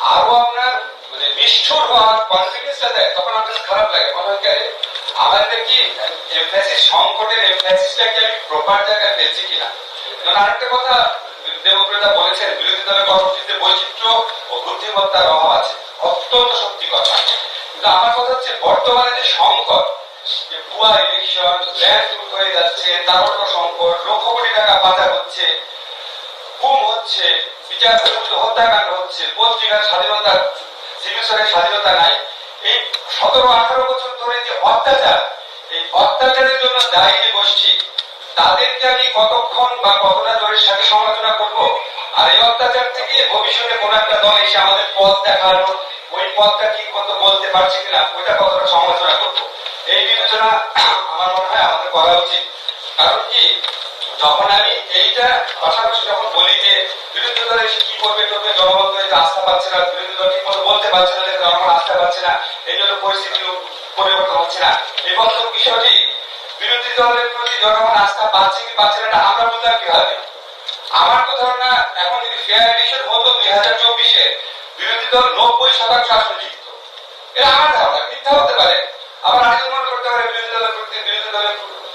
আরও আপনার মানে নিষ্ঠুর হওয়ার কনফিডেন্সটা দেয়, তখন আপনার খারাপ লাগে। মনে হয় আমার এটা কি এমফ্যাসিস সংকটের এমফ্যাসিসটা আমি প্রপার জায়গায় পেয়েছি কিনা? কারণ আরেকটা কথা দেবপ্রদা বলেছেন, বিরোধী দলের কর্মসূচিতে বৈচিত্র্য ও বুদ্ধিমত্তার অভাব আছে। অত্যন্ত সত্যি কথা কিন্তু আমার কথা হচ্ছে, বর্তমানে যে সংকট, যে ভুয়া ইলেকশন চুর হয়ে যাচ্ছে দারোগা সংকট, লক্ষ কোটি টাকা পাচার হচ্ছে গুম হচ্ছে বিচার হত্যাকাণ্ড হচ্ছে, পত্রিকার স্বাধীনতা সার্ভিসের স্বাধীনতা নাই। এই সতেরো, আঠারো বছর ধরে যে অত্যাচার, এই অত্যাচারের জন্য দায়ী গোষ্ঠী, তাদেরকে আমি কতক্ষণ বা কতটা জোরের সাথে সমালোচনা করব? আর এই অত্যাচার থেকে ভবিষ্যতে কোন একটা দল এসে আমাদের পথ দেখানো ওই পথটা ঠিক মতো বলতে পারছে কিনা, ওইটা কতটা সমালোচনা করব? এই বিবেচনা আমার মনে হয় আমাদের করা উচিত। কারণ কি? যখন আমি এইটা পাশাপাশি যখন বলি যে বিরোধী দল কি করবে করবে জনগণ তো আস্থা পাচ্ছে না, বিরোধী দল ঠিক মতো বলতে পারছে না জনগণ আস্থা পাচ্ছে না, এই জন্য পরিস্থিতি পরিবর্তন হচ্ছে না। এই বক্তব্য বিষয়টি, বিরোধী দলের প্রতি জনগণ আস্থা পাচ্ছে কি পাচ্ছে না আমরা বুঝলাম কীভাবে? আমার তো ধারণা, এখন যদি ফেয়ার ইলেকশন হতো দুই হাজার চব্বিশে, বিরোধী দল নব্বই শতাংশ আসন জিতত। এটা আমার ধারণা, মিথ্যা হতে পারে আবার আরেকজন মনে করতে পারে বিরোধী দলের প্রতি বিরোধী দলের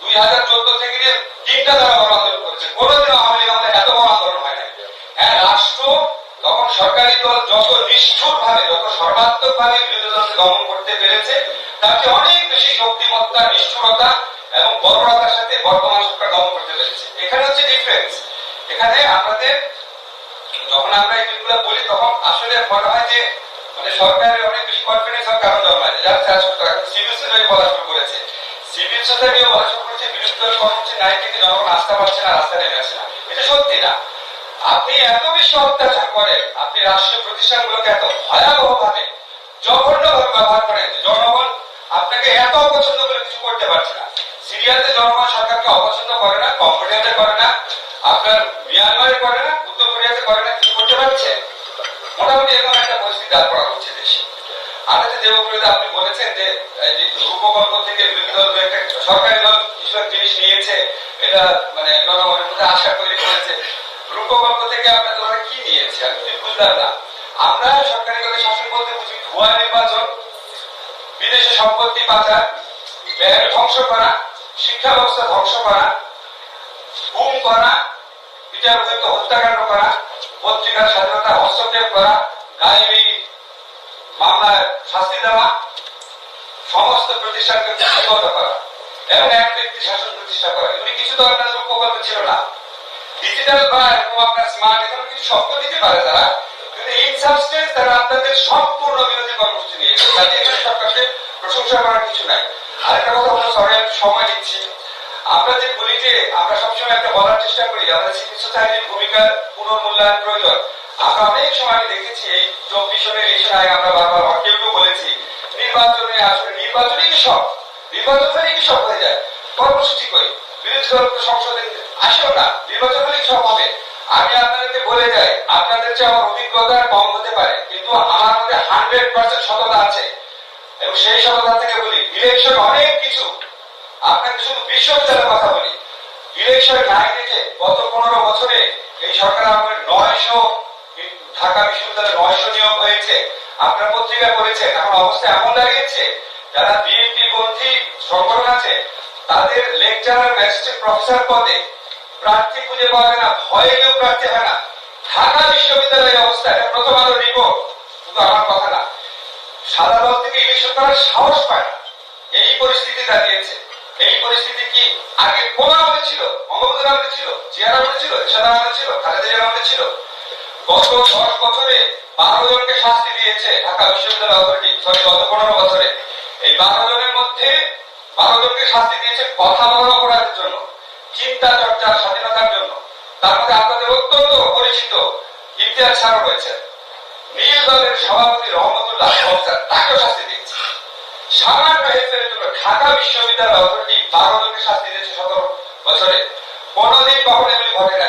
দুই হাজার চোদ্দ থেকে নিয়ে তিনটা তারা বড় আন্দোলন করেছে। কোনোদিনও আওয়ামী লীগ আমাদের এত বড় আন্দোলন হয় নাই। হ্যাঁ রাষ্ট্র তখন সরকারি দল যত নিষ্ঠুর ভাবে যত সর্বাত্মক ভাবে বিরোধী দলকে দমন করতে পেরেছে, তার অনেক বেশি শক্তিমত্তা, নিষ্ঠুরতা এবং বর্বরতার সাথে বর্তমান সরকার দমন করতে পেরেছে। এখানে হচ্ছে ডিফারেন্স এখানে আমাদের যখন আমরা এই জিনিসগুলো বলি, তখন আসলে মনে হয় যে মানে সরকারের অনেক বেশি কনফিডেন্স কারণ জন্মায় চাষ করতে সিভিল বলা শুরু করেছে। সিভিল সোসাইটিও বলা শুরু বিরোধী দলের কর্মসূচি কিন্তু জনগণ আস্থা পাচ্ছে না রাস্তা নেমে আসে না। এটা সত্যি না। আপনি এত বেশি অত্যাচার করেন, আপনি রাষ্ট্রীয় প্রতিষ্ঠানগুলোকে এত ভয়াবহ ভাবে জঘন্য ব্যবহার করেন জনগণ আপনাকে এত অপছন্দ করে কিছু করতে পারছে না। সিরিয়াতে জনগণ সরকারকে অপছন্দ করে না, কম্বোডিয়াতে করে না, আপনার মিয়ানমারে করে না, উত্তর কোরিয়াতে করে না, কিছু করতে পারছে? মোটামুটি এরকম একটা পরিস্থিতি দাঁড় করা হচ্ছে দেশে। আর একটা দেবপ্রিয়তা আপনি বলেছেন যে, এই রূপকল্প থেকে বিরোধী দল একটা সরকারি দল কিছু জিনিস নিয়েছে, এটা মানে জনগণের মধ্যে আশা তৈরি করেছে। রূপকল্প থেকে আপনাদের ওরা কি নিয়েছে? আমি বুঝলাম না। আমরা সরকারি দলের শাসন বলতে বুঝি ভুয়া নির্বাচন, বিদেশে সম্পত্তি পাচার, ব্যাংক ধ্বংস করা, শিক্ষা ব্যবস্থা ধ্বংস করা, গুম করা বিচার হত্যাকাণ্ড করা, পত্রিকার স্বাধীনতা হস্তক্ষেপ করা গায়েবী মামলায় শাস্তি দেওয়া, সমস্ত প্রতিষ্ঠানকে বিগত করা এবং এক ব্যক্তি শাসন প্রতিষ্ঠা করা। এগুলি কিছু তো আপনাদের উপকল্প ছিল না। ডিজিটাল বা এরকম আপনার স্মার্ট এগুলো কিছু শব্দ দিতে পারে তারা, কিন্তু ইন সাবস্টেন্স তারা আপনাদের সম্পূর্ণ বিরোধী কর্মসূচি নিয়েছে কাজে এখানে সরকারকে প্রশংসা করার কিছু নাই। আরেকটা কথা আমরা সবাই একটু সময় দিচ্ছি আমরা যে বলি যে আমরা সবসময় একটা বলার চেষ্টা করি আমাদের সিভিল সোসাইটির ভূমিকার পুনর্মূল্যায়ন প্রয়োজন আমরা অনেক সময় দেখেছি এই চব্বিশ সনের ইলেকশন আগে আমরা বারবার কেউ বলেছি, নির্বাচনে আসলে নির্বাচনই কি সব? নির্বাচন হলে কি সব হয়ে যায়? কর্মসূচি করি বিরোধী দল সংসদে আসেও না নির্বাচন হলেই সব হবে? আমি আপনাদেরকে বলে যাই, আপনাদের চেয়ে আমার অভিজ্ঞতা কম হতে পারে, কিন্তু আমার মধ্যে হান্ড্রেড পার্সেন্ট সততা আছে। এবং সেই সততা থেকে বলি ইলেকশন অনেক কিছু। আপনাকে শুধু বিশ্ববিদ্যালয়ের কথা বলি। ইলেকশন নাই দেখে গত পনেরো বছরে এই সরকার আমাদের নয়শো ঢাকা বিশ্ববিদ্যালয়ে নয়শো নিয়োগ হয়েছে, আপনার পত্রিকা করেছেন এখন অবস্থা এমন দাঁড়িয়েছে, যারা বিএনপি পন্থী সংগঠন আছে, তাদের লেকচারার ম্যাজিস্ট্রেট প্রফেসর পদে প্রার্থী খুঁজে পাওয়া যায় না, ভয়ে কেউ প্রার্থী হয় না। ঢাকা বিশ্ববিদ্যালয়ের অবস্থা, এটা প্রথম আলো রিপোর্ট শুধু আমার কথা না দল থেকে ইলেকশন করার সাহস পায় এই পরিস্থিতি দাঁড়িয়েছে। এই পরিস্থিতি কি আগে কোন আমাদের ছিল? বঙ্গবন্ধুর আমাদের ছিল? জিয়ার আমাদের ছিল? এরশাদ আমাদের ছিল? খালেদা জিয়ার আমাদের ছিল? গত দশ বছরে বারো জনকে শাস্তি দিয়েছে ঢাকা বিশ্ববিদ্যালয় অথরিটি, সরি, গত পনেরো বছরে। এই বারো জনের মধ্যে বারো জনকে শাস্তি দিয়েছে কথা বলার অপরাধের জন্য, চিন্তা চর্চার স্বাধীনতার জন্য। তার মধ্যে আপনাদের অত্যন্ত পরিচিত ইতিহাস ছাড়া রয়েছে। নীল দলের সভাপতি রহমতুল্লাহ অফিসার তাকেও শাস্তি দিচ্ছে সামান্য হেফের জন্য ঢাকা বিশ্ববিদ্যালয় অথরিটি বারো জনকে শাস্তি দিয়েছে সতেরো বছরে। কোনোদিন কখনো এগুলি ঘটে না।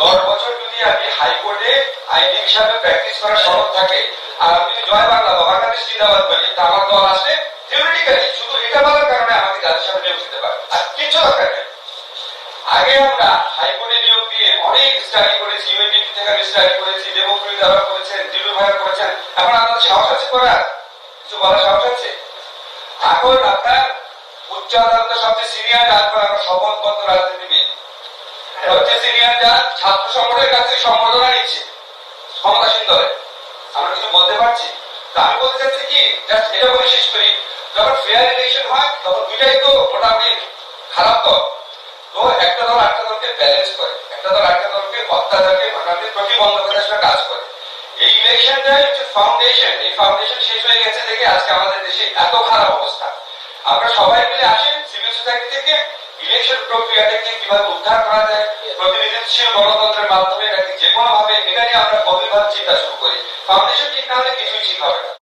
দশ বছর যদি আমি হাইকোর্টে আইনজীবী হিসাবে প্র্যাকটিস করার সনদ থাকে, আর আমি জয় বাংলা বা বাংলাদেশ জিন্দাবাদ বলি, তা আমার দল আসলে থিওরিটিক্যালি শুধু এটা বলার কারণে আমাকে হিসাবে নিয়োগ দিতে পারে। আর কিচ্ছু দরকার নেই। আগে আমরা হাইকোর্টে নিয়োগ দিয়ে অনেক স্টাডি করেছি ইউএনডিপি থেকে আমি স্টাডি করেছি দেবপ্রিয় দ্বারা করেছেন দিলু ভাইয়া করেছেন। এখন আপনাদের সাহস আছে করার? কিছু বলার সাহস আছে? এখন আপনার উচ্চ আদালতের সবচেয়ে সিনিয়র জাজ করা শপথবদ্ধ রাজনীতিবিদ। সবচেয়ে সিনিয়র জাজ ছাত্র সংগঠনের কাছে সম্বোধনা নিচ্ছে আমরা কিছু বলতে পারছি? বলতে চাচ্ছি কি জাস্ট এটা বলে শেষ করি। যখন ফেয়ার ইলেকশন হয়, তখন দুইটাই তো খারাপ তো একটা দল একটা দলকে ব্যালেন্স করে, একটা দল একটা দলকে অত্যাচারকে কাজ করে। এই হচ্ছে ফাউন্ডেশন এই ফাউন্ডেশন শেষ হয়ে গেছে দেখে আজকে আমাদের দেশে এত খারাপ অবস্থা। আমরা সবাই মিলে আসেন সিভিল সোসাইটি থেকে ইলেকশন প্রক্রিয়াটাকে কীভাবে উদ্ধার করা যায়, প্রতিনিধিত্বশীল গণতন্ত্রের মাধ্যমে এটাকে যে কোনো ভাবে এটা কবে আমরা গভীরভাবে চিন্তা শুরু করি। ফাউন্ডেশন ঠিক না হলে কিছুই ঠিক হবে না।